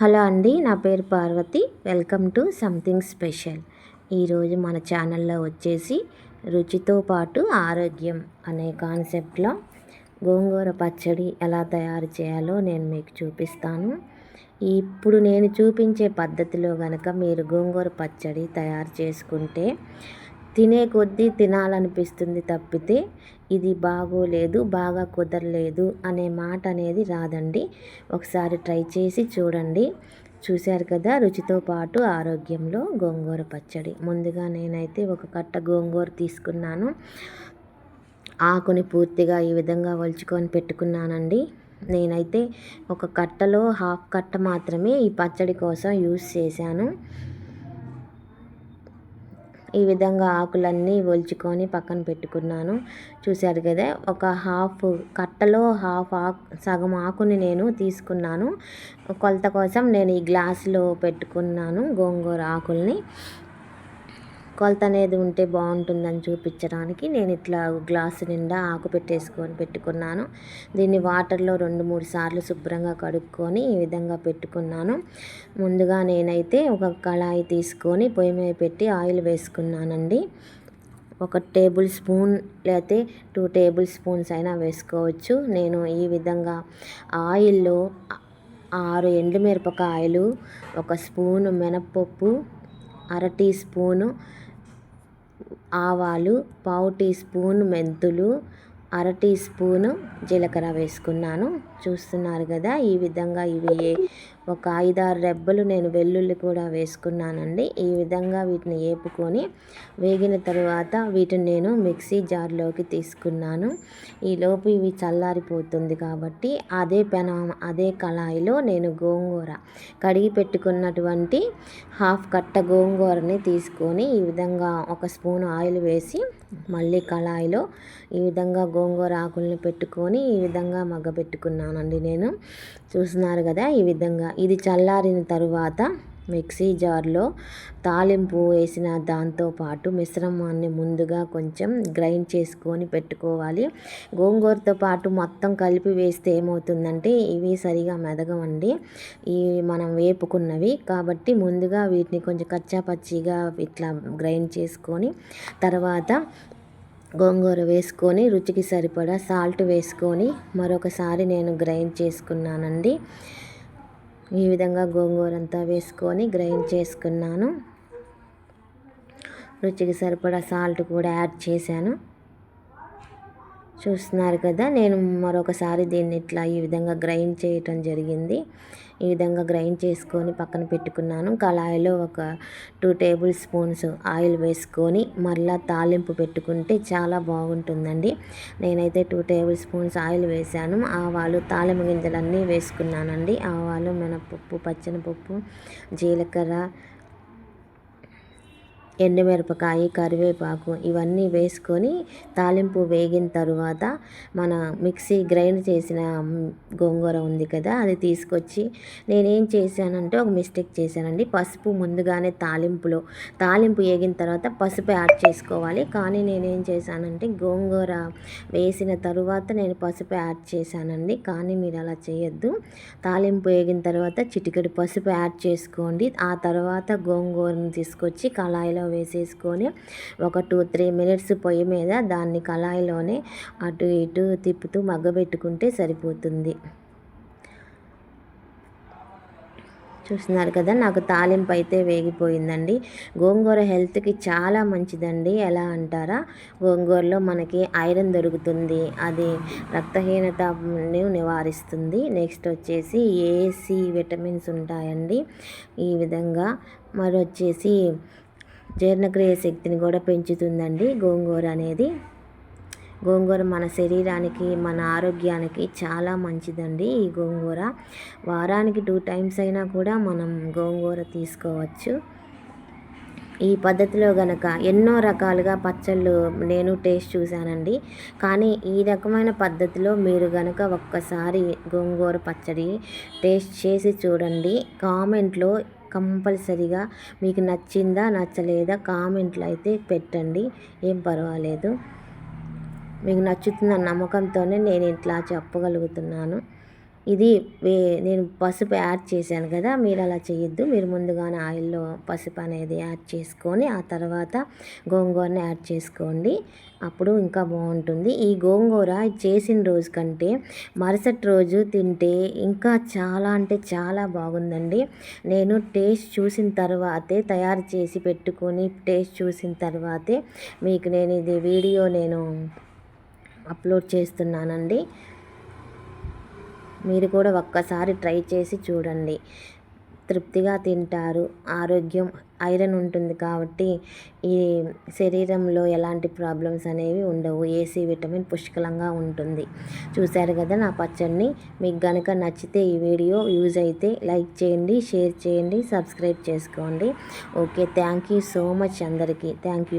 Hello అండి నా పేరు Parvathi. Welcome to something special. ఈరోజు మన ఛానల్లో వచ్చేసి రుచితో పాటు ఆరోగ్యం అనే కాన్సెప్ట్లో గోంగూర పచ్చడి ఎలా తయారు చేయాలో నేను మీకు చూపిస్తాను. ఇప్పుడు నేను చూపించే పద్ధతిలో కనుక మీరు గోంగూర పచ్చడి తయారు చేసుకుంటే తినే కొద్దీ తినాలనిపిస్తుంది తప్పితే ఇది బాగోలేదు బాగా కుదరలేదు అనే మాట అనేది రాదండి. ఒకసారి ట్రై చేసి చూడండి. చూశారు కదా రుచితో పాటు ఆరోగ్యంలో గోంగూర పచ్చడి. ముందుగా నేనైతే ఒక కట్ట గోంగూర తీసుకున్నాను. ఆకుని పూర్తిగా ఈ విధంగా వల్చుకొని పెట్టుకున్నానండి. నేనైతే ఒక కట్టలో హాఫ్ కట్ట మాత్రమే ఈ పచ్చడి కోసం యూస్ చేశాను. ఈ విధంగా ఆకులన్నీ ఒలుచుకొని పక్కన పెట్టుకున్నాను. చూశారు కదా ఒక హాఫ్ కట్టలో హాఫ్ ఆకు సగం ఆకుని నేను తీసుకున్నాను. కొలత కోసం నేను ఈ గ్లాసులో పెట్టుకున్నాను గోంగూర ఆకుల్ని. కొలత అనేది ఉంటే బాగుంటుందని చూపించడానికి నేను ఇట్లా గ్లాసు నిండా ఆకు పెట్టేసుకొని పెట్టుకున్నాను. దీన్ని వాటర్లో రెండు మూడు సార్లు శుభ్రంగా కడుక్కొని ఈ విధంగా పెట్టుకున్నాను. ముందుగా నేనైతే ఒక కళాయి తీసుకొని పొయ్యి మీద పెట్టి ఆయిల్ వేసుకున్నానండి. ఒక టేబుల్ స్పూన్ లేకపోతే టూ టేబుల్ స్పూన్స్ అయినా వేసుకోవచ్చు. నేను ఈ విధంగా ఆయిల్లో ఆరు ఎండుమిరపకాయలు ఒక స్పూను మినప్పప్పు అర టీ స్పూను ఆవాలు పావు టీ స్పూన్ మెంతులు అర టీ స్పూను జీలకర్ర వేసుకున్నాను. చూస్తున్నారు కదా ఈ విధంగా ఇవి ఒక ఐదారు రెబ్బలు నేను వెల్లుల్లి కూడా వేసుకున్నానండి. ఈ విధంగా వీటిని వేపుకొని వేగిన తర్వాత వీటిని నేను మిక్సీ జార్లోకి తీసుకున్నాను. ఈలోపు ఇవి చల్లారిపోతుంది కాబట్టి అదే పెన అదే కళాయిలో నేను గోంగూర కడిగి పెట్టుకున్నటువంటి హాఫ్ కట్ట గోంగూరని తీసుకొని ఈ విధంగా ఒక స్పూన్ ఆయిల్ వేసి మళ్ళీ కళాయిలో ఈ విధంగా గోంగూర ఆకుల్ని పెట్టుకొని ఈ విధంగా మగ్గబెట్టుకున్నానండి నేను. చూస్తున్నారు కదా ఈ విధంగా ఇది చల్లారిన తరువాత మిక్సీ జార్లో తాలింపు వేసిన దాంతోపాటు మిశ్రమాన్ని ముందుగా కొంచెం గ్రైండ్ చేసుకొని పెట్టుకోవాలి. గోంగూరతో పాటు మొత్తం కలిపి వేస్తే ఏమవుతుందంటే ఇవి సరిగా మెదగవండి. ఇవి మనం వేపుకున్నవి కాబట్టి ముందుగా వీటిని కొంచెం కచ్చాపచ్చిగా ఇట్లా గ్రైండ్ చేసుకొని తర్వాత గోంగూర వేసుకొని రుచికి సరిపడా సాల్ట్ వేసుకొని మరొకసారి నేను గ్రైండ్ చేసుకున్నానండి. ఈ విధంగా గోంగూర అంతా వేసుకొని గ్రైండ్ చేసుకున్నాను. రుచికి సరిపడా సాల్ట్ కూడా యాడ్ చేశాను. చూస్తున్నారు కదా నేను మరొకసారి దీన్ని ఇట్లా ఈ విధంగా గ్రైండ్ చేయటం జరిగింది. ఈ విధంగా గ్రైండ్ చేసుకొని పక్కన పెట్టుకున్నాను. కళాయిలో ఒక టూ టేబుల్ స్పూన్స్ ఆయిల్ వేసుకొని మరలా తాలింపు పెట్టుకుంటే చాలా బాగుంటుందండి. నేనైతే టూ టేబుల్ స్పూన్స్ ఆయిల్ వేసాను ఆవాలు తాలింపు గింజలన్నీ వేసుకున్నానండి. ఆవాలు మినపప్పు పచ్చనిపప్పు జీలకర్ర ఎండుమిరపకాయ కరివేపాకు ఇవన్నీ వేసుకొని తాలింపు వేగిన తరువాత మన మిక్సీ గ్రైండ్ చేసిన గోంగూర ఉంది కదా అది తీసుకొచ్చి నేనేం చేశానంటే ఒక మిస్టేక్ చేశానండి. పసుపు ముందుగానే తాలింపులో తాలింపు వేగిన తర్వాత పసుపు యాడ్ చేసుకోవాలి. కానీ నేనేం చేశానంటే గోంగూర వేసిన తరువాత నేను పసుపు యాడ్ చేశానండి. కానీ మీరు అలా చేయొద్దు. తాలింపు వేగిన తర్వాత చిటికెడు పసుపు యాడ్ చేసుకోండి. ఆ తర్వాత గోంగూరను తీసుకొచ్చి కళాయిలో వేసేసుకొని ఒక టూ త్రీ మినిట్స్ పొయ్యి మీద దాన్ని కళాయిలోనే అటు ఇటు తిప్పుతూ మగ్గబెట్టుకుంటే సరిపోతుంది. చూస్తున్నారు కదా నాకు తాలింపు అయితే వేగిపోయిందండి. గోంగూర హెల్త్కి చాలా మంచిదండి. ఎలా అంటారా? గోంగూరలో మనకి ఐరన్ దొరుకుతుంది. అది రక్తహీనతను నివారిస్తుంది. నెక్స్ట్ వచ్చేసి ఏసీ విటమిన్స్ ఉంటాయండి. ఈ విధంగా మరి వచ్చేసి జీర్ణక్రియ శక్తిని కూడా పెంచుతుందండి గోంగూర అనేది. గోంగూర మన శరీరానికి మన ఆరోగ్యానికి చాలా మంచిదండి ఈ గోంగూర. వారానికి టూ టైమ్స్ అయినా కూడా మనం గోంగూర తీసుకోవచ్చు. ఈ పద్ధతిలో గనక ఎన్నో రకాలుగా పచ్చళ్ళు నేను టేస్ట్ చూశానండి. కానీ ఈ రకమైన పద్ధతిలో మీరు గనక ఒక్కసారి గోంగూర పచ్చడి టేస్ట్ చేసి చూడండి. కామెంట్లో కంపల్సరిగా మీకు నచ్చిందా నచ్చలేదా కామెంట్లు అయితే పెట్టండి. ఏం పర్వాలేదు. మీకు నచ్చుతున్న నమ్మకంతోనే నేను ఇట్లా చెప్పగలుగుతున్నాను. ఇది వే నేను పసుపు యాడ్ చేశాను కదా మీరు అలా చేయొద్దు. మీరు ముందుగానే ఆయిల్లో పసుపు అనేది యాడ్ చేసుకొని ఆ తర్వాత గోంగూరని యాడ్ చేసుకోండి. అప్పుడు ఇంకా బాగుంటుంది. ఈ గోంగూర చేసిన రోజు కంటే మరుసటి రోజు తింటే ఇంకా చాలా అంటే చాలా బాగుందండి. నేను టేస్ట్ చూసిన తర్వాతే తయారు చేసి పెట్టుకొని టేస్ట్ చూసిన తర్వాతే మీకు నేను ఇది వీడియో నేను అప్లోడ్ చేస్తున్నానండి. మీరు కూడా ఒక్కసారి ట్రై చేసి చూడండి. తృప్తిగా తింటారు. ఆరోగ్యం ఐరన్ ఉంటుంది కాబట్టి ఈ శరీరంలో ఎలాంటి ప్రాబ్లమ్స్ అనేవి ఉండవు. ఏసీ విటమిన్ పుష్కలంగా ఉంటుంది. చూశారు కదా నా పచ్చడిని? మీకు కనుక నచ్చితే ఈ వీడియో యూజ్ అయితే లైక్ చేయండి షేర్ చేయండి సబ్స్క్రైబ్ చేసుకోండి. Okay thank you so much అందరికీ. Thank you.